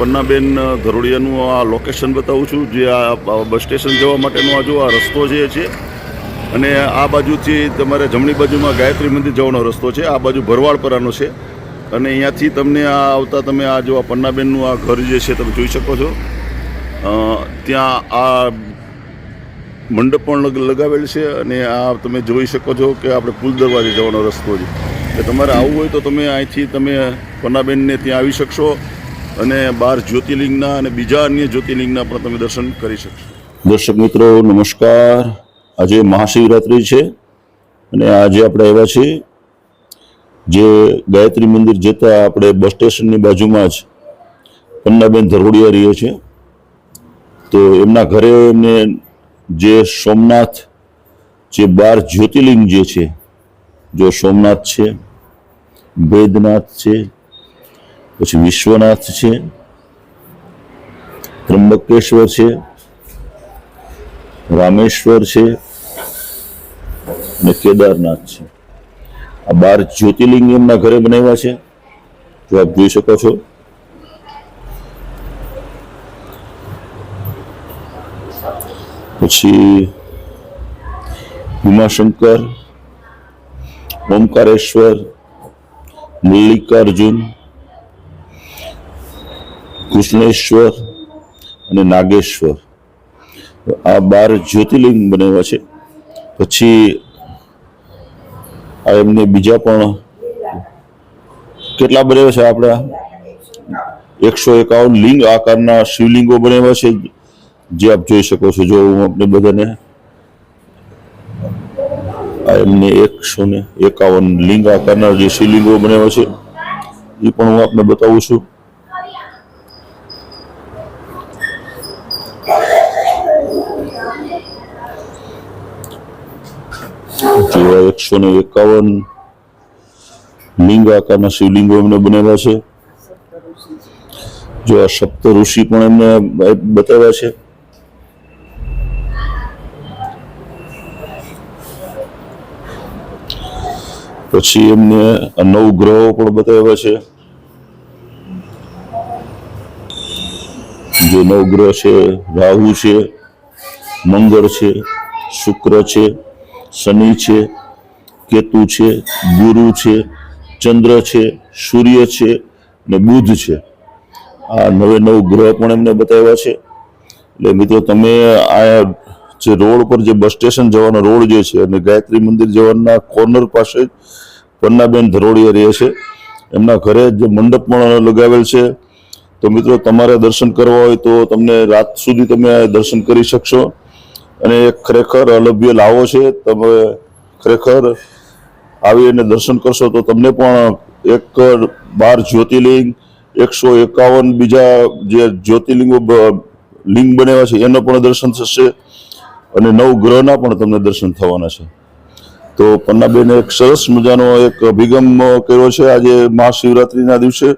પન્નાબેન ધરોડિયાનું આ લોકેશન બતાવું છું, જે આ બસ સ્ટેશન જવા માટેનો આ જો આ રસ્તો જે છે, અને આ બાજુથી તમારે જમણી બાજુમાં ગાયત્રી મંદિર જવાનો રસ્તો છે, આ બાજુ ભરવાડપરાનો છે, અને અહીંયાથી તમને આ આવતા તમે આ જો આ પન્નાબેનનું આ ઘર જે છે તમે જોઈ શકો છો. ત્યાં આ મંડપ પણ લગાવેલ છે, અને આ તમે જોઈ શકો છો કે આપણે પુલ દરવાજે જવાનો રસ્તો છે. એટલે તમારે આવવું હોય તો તમે અહીંથી તમે પન્નાબેનને ત્યાં આવી શકશો. અને બાર જ્યોતિર્લિંગના અને બીજા અન્ય જ્યોતિર્લિંગના પણ તમે દર્શન કરી શકશો. દર્શક મિત્રો, નમસ્કાર. આજે મહાશિવરાત્રિ છે અને આજે આપણે આવ્યા છીએ જે ગાયત્રી મંદિર જતા આપણે બસ સ્ટેશનની બાજુમાં જ પન્નાબેન ધરોડિયા રહીએ છે તો એમના ઘરે એમને જે સોમનાથ, જે બાર જ્યોતિર્લિંગ જે છે, જો સોમનાથ છે વેદનાથ છે પછી વિશ્વનાથ છે ત્રંબકેશ્વર છે, રામેશ્વર છે અને કેદારનાથ છે. આ બાર જ્યોતિર્લિંગ એમના ઘરે બનાવ્યા છે. જો આપ જોઈ શકો છો. પછી ભીમાશંકર ઓમકારેશ્વર, મલ્લિકાર્જુન કૃષ્ણેશ્વર અને નાગેશ્વર. આ બાર જ્યોતિર્લિંગ બનાવ્યા છે. પછી આ એમને બીજા પણ કેટલા બનાવ્યા છે આપણા? એકસો એકાવન લિંગ આકારના શિવલિંગો બનાવ્યા છે. જે આપ જોઈ શકો છો, જો હું આપણે બધાને. આ એમને એકસો ને એકાવન લિંગ આકારના જે શિવલિંગો બનાવ્યા છે, એ પણ હું આપને બતાવું છું. જો એકસો ને એકાવન લિંગ આકારના શિવલિંગો એમને બનાવ્યા છે. જો આ સપ્ત ઋષિ પણ એમને બતાવ્યા છે. પછી એમને નવ ગ્રહો પણ બતાવ્યા છે. જે નવ ગ્રહ છે, રાહુ છે, મંગળ છે, શુક્ર છે શનિ છે, કેતુ છે, ગુરુ છે, ચંદ્ર છે, સૂર્ય છે ને બુધ છે. આ નવે નવ ગ્રહ પણ એમને બતાવ્યા છે. એટલે મિત્રો તમે આ જે રોડ પર જે બસ સ્ટેશન જવાનો રોડ જે છે અને ગાયત્રી મંદિર જવાના કોર્નર પાસે પન્નાબેન ધરોડિયા રહે છે. એમના ઘરે જે મંડપ પણ લગાવેલ છે. તો મિત્રો તમારે દર્શન કરવા હોય તો તમને રાત સુધી તમે દર્શન કરી શકશો. અને ખરેખર અલભ્ય લાવો છે. તમે ખરેખર આવી અને દર્શન કરશો તો તમને પણ એક બાર જ્યોતિર્લિંગ, એકસો એકાવન બીજા જે જ્યોતિર્લિંગો લિંગ બનેવા છે, એનો પણ દર્શન થશે અને નવ ગ્રહના પણ તમને દર્શન થવાના છે. તો પન્નાબેને એક સરસ મજાનો એક અભિગમ કર્યો છે આજે મહાશિવરાત્રિના દિવસે.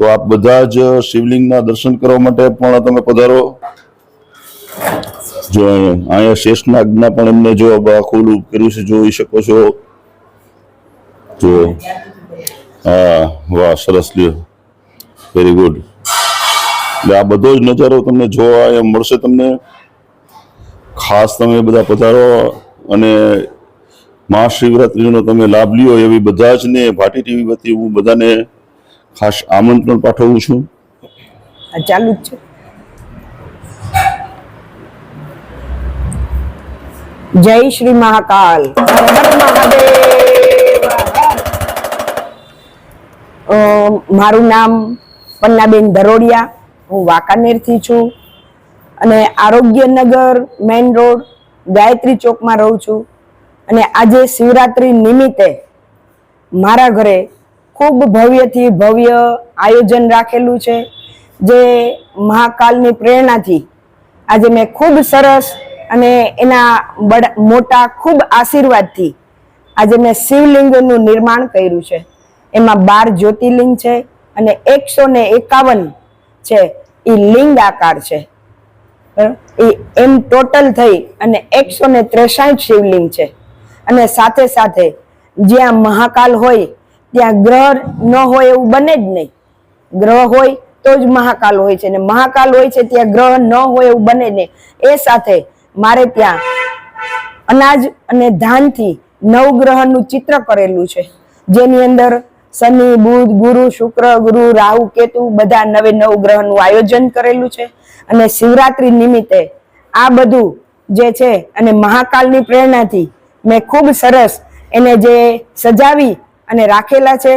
તો આપ બધા જ શિવલિંગના દર્શન કરવા માટે પણ તમે પધારો. જો અહીંયા શેષનાગના પણ એમને જો ખુલ્લું કર્યું છે, જોઈ શકો છો. જો. હા, વાહ, સરસ લ્યો. વેરી ગુડ એટલે આ બધો જ નજારો તમને જોવા એમ મળશે તમને. ખાસ તમે બધા પધારો અને મહાશિવરાત્રિનો તમે લાભ લ્યો એવી બધા જ ને. ભાટી ટીવી વતી હું બધાને ખાસ આમંત્રણ પાઠવું છું. ચાલુ જ છે. જય શ્રી મહાકાલ. મારું નામ પન્નાબેન ધરોડિયા હું વાંકાનેરથી છું અને આરોગ્યનગર મેઇન રોડ ગાયત્રી ચોકમાં રહું છું. અને આજે શિવરાત્રિ નિમિત્તે મારા ઘરે ખૂબ ભવ્યથી ભવ્ય આયોજન રાખેલું છે જે મહાકાલની પ્રેરણાથી આજે મેં ખૂબ સરસ અને એના મોટા ખૂબ આશીર્વાદથી આજે મેં શિવલિંગનું નિર્માણ કર્યું છે. એમાં બાર જ્યોતિર્લિંગ છે અને એકસો ને એકાવન છે એ લિંગ આકાર છે. એ એમ ટોટલ થઈ અને એકસો ને ત્રેસાઠ શિવલિંગ છે. અને સાથે સાથે જ્યાં મહાકાલ હોય, ત્યાં ગ્રહ ન હોય એવું બને જ નહીં. ગ્રહ હોય તો જ મહાકાલ હોય છે. અને મહાકાલ હોય છે ત્યાં ગ્રહ ન હોય એવું બને નહીં. એ સાથે મારે ત્યાં અનાજ અને ધાનથી નવગ્રહનું ચિત્ર કરેલું છે. જેની અંદર શનિ, બુધ, ગુરુ, શુક્ર, ગુરુ, રાહુ, કેતુ બધા નવે નવ ગ્રહનું આયોજન કરેલું છે. અને શિવરાત્રિ નિમિત્તે આ બધું જે છે અને મહાકાલની પ્રેરણાથી મેં ખૂબ સરસ એને જે સજાવી અને રાખેલા છે,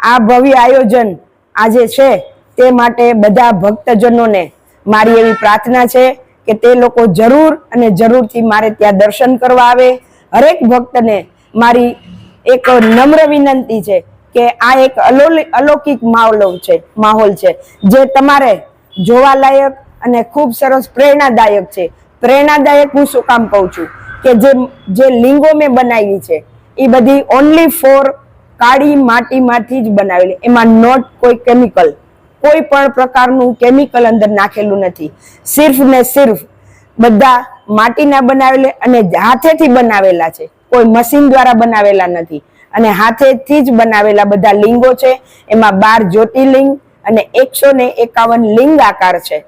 આ ભવ્ય આયોજન આજે છે તે માટે બધા ભક્તજનોને મારી એવી પ્રાર્થના છે. કે તે લોકો જરૂર અને જરૂરથી મારે ત્યાં દર્શન કરવા આવે. હરેક ભક્તને મારી એક નમ્ર વિનંતી છે કે આ એક અલૌકિક માહોલ છે માહોલ છે, જે તમારે જોવાલાયક અને ખૂબ સરસ પ્રેરણાદાયક છે. પ્રેરણાદાયક હું શું કામ કહું છું? કે જે જે લિંગો મેં બનાવી છે, એ બધી ઓનલી ફોર કાળી માટીમાંથી જ બનાવેલી. એમાં નોટ કોઈ કેમિકલ કોઈ પણ પ્રકારનું કેમિકલ અંદર નાખેલું નથી. સિર્ફ ને સિર્ફ બધા માટીના બનાવેલા અને હાથેથી બનાવેલા છે. કોઈ મશીન દ્વારા બનાવેલા નથી. અને હાથેથી જ બનાવેલા બધા લિંગો છે. એમાં બાર જ્યોતિર્લિંગ અને એકસો ને એકાવન લિંગ આકાર છે.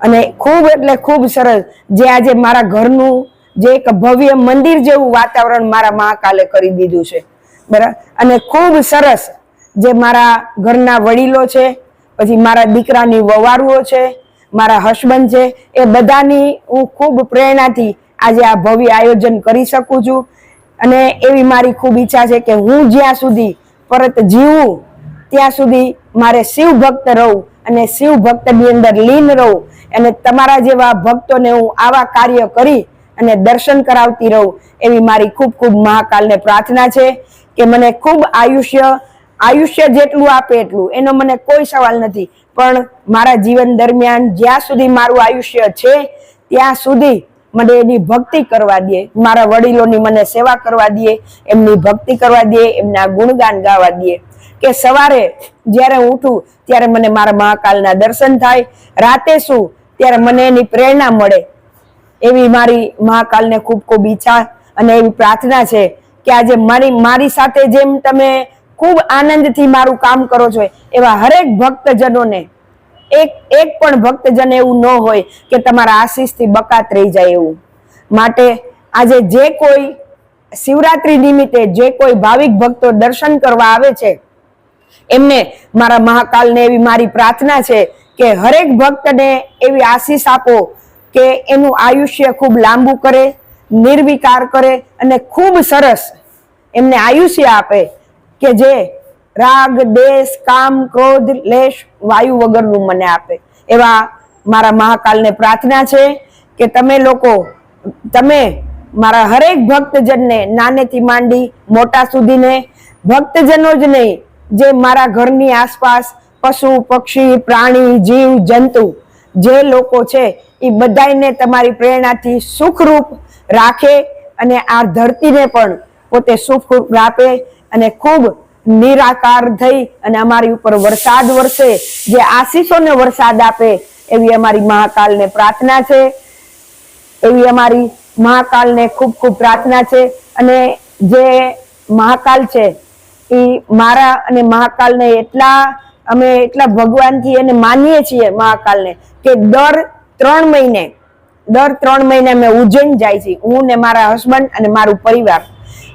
અને ખૂબ એટલે ખૂબ સરસ. જે આજે મારા ઘરનું જે એક ભવ્ય મંદિર જેવું વાતાવરણ મારા મહાકાલે કરી દીધું છે. બરાબર અને ખૂબ સરસ. જે મારા ઘરના વડીલો છે પછી મારા દીકરાની વવારુઓ છે, મારા હસબન્ડ છે, એ બધાની હું ખૂબ પ્રેરણાથી આજે આ ભવ્ય આયોજન કરી શકું છું. અને એવી મારી ખૂબ ઈચ્છા છે કે હું જ્યાં સુધી પરત જીવું, ત્યાં સુધી મારે શિવ ભક્ત રહું અને શિવ ભક્તની અંદર લીન રહું અને તમારા જેવા ભક્તોને હું આવા કાર્ય કરી અને દર્શન કરાવતી રહું એવી મારી ખૂબ ખૂબ મહાકાલને પ્રાર્થના છે કે મને ખૂબ આયુષ્ય આયુષ્ય જેટલું આપે એટલું. એનો મને કોઈ સવાલ નથી. પણ મારા જીવન દરમિયાન જ્યાં સુધી મારું આયુષ્ય છે, ત્યાં સુધી મને એની ભક્તિ કરવા દે. મારા વડીલોની મને સેવા કરવા દે, એમની ભક્તિ કરવા દે, એમના ગુણગાન ગાવા દે. કે સવારે જ્યારે ઉઠું, ત્યારે મને મારા મહાકાલના દર્શન થાય. રાતે શું? ત્યારે મને એની પ્રેરણા મળે. એવી મારી મહાકાલને ખૂબ ખૂબ ઈચ્છા અને એવી પ્રાર્થના છે કે આજે મારી મારી સાથે જેમ તમે ખૂબ આનંદથી મારું કામ કરો છો. એવા હરેક ભક્તજનોને, એક એક પણ ભક્તજન એવું ન હોય કે તમારા આશીષથી બકાત રહી જાય એવું. માટે આજે જે કોઈ શિવરાત્રિ નિમિત્તે જે કોઈ ભાવિક ભક્તો દર્શન કરવા આવે છે, એમને મારા મહાકાલને એવી મારી પ્રાર્થના છે કે હરેક ભક્તને એવી આશીષ આપો કે એનું આયુષ્ય ખૂબ લાંબુ કરે, નિર્વિકાર કરે અને ખૂબ સરસ એમને આયુષ્ય આપે. કે જે રાગ, દેશ, કામ, ક્રોધ, લેશ, વાયુ વગરનું મને આપે. એવા મારા મહાકાલને પ્રાર્થના છે કે તમે લોકો, તમે મારા હરેક ભક્તજનને નાનેથી માંડી મોટા સુધીને, ભક્તજનો જ નહીં, જે મારા ઘરની આસપાસ પશુ, પક્ષી, પ્રાણી, જીવ, જંતુ જે લોકો છે, એ બધાયને તમારી પ્રેરણાથી સુખરૂપ રાખે અને આ ધરતીને પણ પોતે સુખરૂપ આપે અને ખૂબ નિરાકાર થઈ અને અમારી ઉપર વરસાદ વરસે. જે આશીષોને વરસાદ આપે, એવી અમારી મહાકાલને પ્રાર્થના છે. એવી અમારી મહાકાલને ખૂબ ખૂબ પ્રાર્થના છે. અને જે મહાકાલ છે, એ મારા અને મહાકાલને એટલા, અમે એટલા ભગવાનથી એને માનીએ છીએ મહાકાલને કે દર ત્રણ મહિને, દર ત્રણ મહિને અમે ઉજ્જૈન જાય છે હું ને મારા હસબન્ડ અને મારું પરિવાર.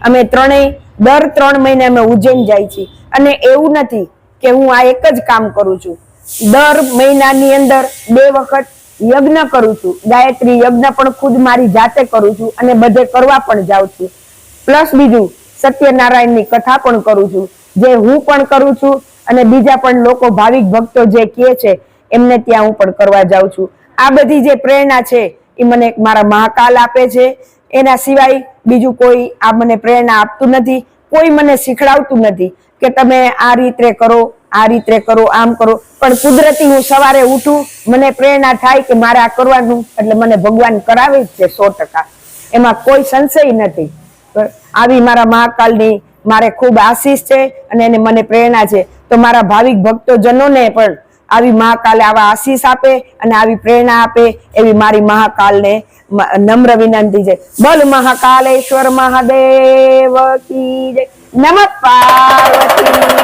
અમે ત્રણેય દર ત્રણ મહિને અમે ઉજ્જૈન જાય છીએ. અને એવું નથી કે હું આ એક જ કામ કરું છું. દર મહિનાની અંદર બે વખત યજ્ઞ કરું છું. ગાયત્રી યજ્ઞ પણ ખુદ મારી જાતે કરું છું અને બધે કરવા પણ જાઉં છું. પ્લસ બીજું, સત્યનારાયણની કથા પણ કરું છું. જે હું પણ કરું છું અને બીજા પણ લોકો ભાવિક ભક્તો જે કહે છે, એમને ત્યાં હું પણ કરવા જાઉં છું. આ બધી જે પ્રેરણા છે, એ મને મારા મહાકાલ આપે છે. એના સિવાય બીજું કોઈ આ મને પ્રેરણા આપતું નથી, કોઈ મને શીખડાવતું નથી કે તમે આ રીતે કરો, આ રીતે કરો, આમ કરો. પણ કુદરતી હું સવારે ઉઠું, મને પ્રેરણા થાય કે મારે આ કરવાનું, એટલે મને ભગવાન કરાવે જ છે સો ટકા. એમાં કોઈ સંશય નથી. આવી મારા મહાકાલની મારે ખૂબ આશીષ છે અને એને મને પ્રેરણા છે. તો મારા ભાવિક ભક્તોજનોને પણ આવી મહાકાલે આવા આશીષ આપે અને આવી પ્રેરણા આપે એવી મારી મહાકાલને નમ્ર વિનંતી છે. બોલ મહાકાલેશ્વર મહાદેવ કી જય. નમઃ પાર્વતી.